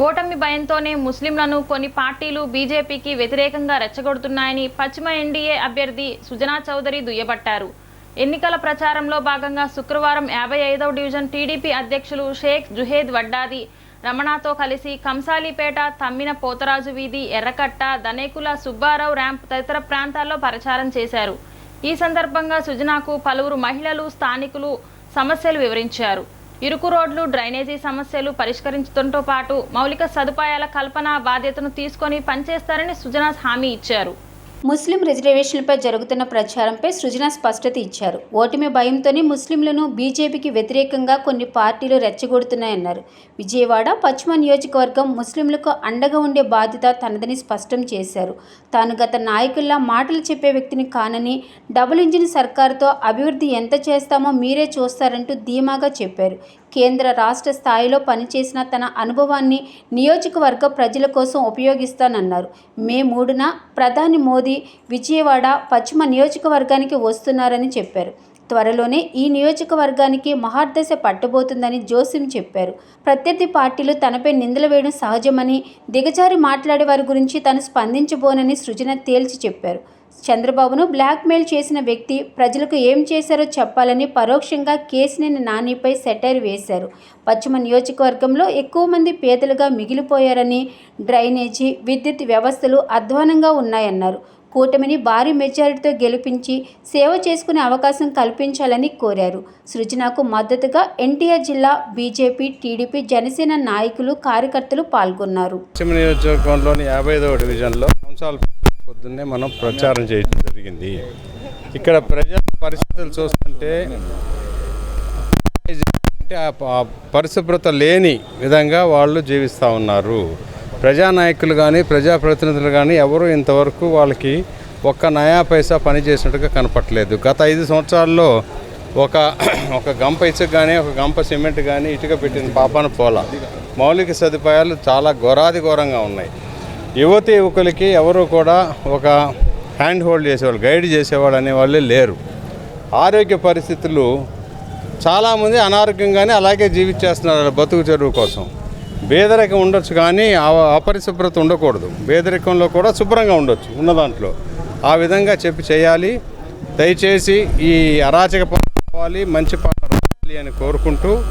ఓటమి భయంతోనే ముస్లింలను కొన్ని పార్టీలు బీజేపీకి వ్యతిరేకంగా రెచ్చగొడుతున్నాయని పశ్చిమ ఎన్డీఏ అభ్యర్థి సుజనా చౌదరి దుయ్యబట్టారు. ఎన్నికల ప్రచారంలో భాగంగా శుక్రవారం యాభై ఐదవ డివిజన్ టీడీపీ అధ్యక్షులు షేక్ జుహేద్ వడ్డాది రమణతో కలిసి కంసాలిపేట తమ్మిన పోతరాజు వీధి ఎర్రకట్ట దనేకుల సుబ్బారావు ర్యాంప్ తదితర ప్రాంతాల్లో ప్రచారం చేశారు. ఈ సందర్భంగా సుజనాకు పలువురు మహిళలు స్థానికులు సమస్యలు వివరించారు. ఇరుకు రోడ్లు డ్రైనేజీ సమస్యలు పరిష్కరించడంతో పాటు మౌలిక సదుపాయాల కల్పన బాధ్యతను తీసుకొని పనిచేస్తారని సుజనా హామీ ఇచ్చారు. ముస్లిం రిజర్వేషన్లపై జరుగుతున్న ప్రచారంపై సృజన స్పష్టత ఇచ్చారు. ఓటమి భయంతోనే ముస్లింలను బీజేపీకి వ్యతిరేకంగా కొన్ని పార్టీలు రెచ్చగొడుతున్నాయన్నారు. విజయవాడ పశ్చిమ నియోజకవర్గం ముస్లింలకు అండగా ఉండే బాధ్యత తనదని స్పష్టం చేశారు. తాను గత నాయకుల్లా మాటలు చెప్పే వ్యక్తిని కానని డబుల్ ఇంజిన్ సర్కారుతో అభివృద్ధి ఎంత చేస్తామో మీరే చూస్తారంటూ ధీమాగా చెప్పారు. కేంద్ర రాష్ట్ర స్థాయిలో పనిచేసిన తన అనుభవాన్ని నియోజకవర్గ ప్రజల కోసం ఉపయోగిస్తానన్నారు. మే మూడున ప్రధాని మోదీ విజయవాడ పశ్చిమ నియోజకవర్గానికి వస్తున్నారని చెప్పారు. త్వరలోనే ఈ నియోజకవర్గానికి మహార్దశ పట్టబోతుందని జోసిం చెప్పారు. ప్రత్యర్థి పార్టీలు తనపై నిందలు వేయడం సహజమని దిగజారి మాట్లాడే వారి గురించి తాను స్పందించబోనని సృజన తేల్చి చెప్పారు. చంద్రబాబును బ్లాక్మెయిల్ చేసిన వ్యక్తి ప్రజలకు ఏం చేశారో చెప్పాలని పరోక్షంగా కేసినేని నానిపై సెటైర్ వేశారు. పశ్చిమ నియోజకవర్గంలో ఎక్కువ మంది పేదలుగా మిగిలిపోయారని డ్రైనేజీ విద్యుత్ వ్యవస్థలు అధ్వానంగా ఉన్నాయన్నారు. కూటమిని భారీ మెజారిటీతో గెలిపించి సేవ చేసుకునే అవకాశం కల్పించాలని కోరారు. సృజనకు మద్దతుగా ఎన్టీఆర్ జిల్లా బీజేపీ టీడీపీ జనసేన నాయకులు కార్యకర్తలు పాల్గొన్నారు. నియోజకవర్గంలోని యాభై ఐదవ డివిజన్లో పొద్దున్నే మనం ప్రచారం చేయడం జరిగింది. ఇక్కడ ప్రజా పరిస్థితులు చూస్తుంటే అంటే ఆ పరిశుభ్రత లేని విధంగా వాళ్ళు జీవిస్తూ ఉన్నారు. ప్రజానాయకులు కానీ ప్రజాప్రతినిధులు కానీ ఎవరు ఇంతవరకు వాళ్ళకి ఒక్క నయా పైసా పని చేసినట్టుగా కనపట్లేదు గత ఐదు సంవత్సరాల్లో ఒక ఒక గంప ఇసుక కానీ ఒక గంప సిమెంట్ కానీ ఇటుక పెట్టిన పాపాన పోల. మౌలిక సదుపాయాలు చాలా ఘోరాది ఘోరంగా ఉన్నాయి. యువతి యువకులకి ఎవరు కూడా ఒక హ్యాండ్ హోల్డ్ చేసేవాళ్ళు గైడ్ చేసేవాళ్ళు అనేవాళ్ళే లేరు. ఆరోగ్య పరిస్థితులు చాలామంది అనారోగ్యంగానే అలాగే జీవించేస్తున్నారు బతుకు చెరువు కోసం. పేదరికం ఉండొచ్చు కానీ ఆ- అపరిశుభ్రత ఉండకూడదు. పేదరికంలో కూడా శుభ్రంగా ఉండొచ్చు ఉన్న దాంట్లో. ఆ విధంగా చెప్పి చేయాలి. దయచేసి ఈ అరాచక పాలన మంచి పాలన రావాలి అని కోరుకుంటూ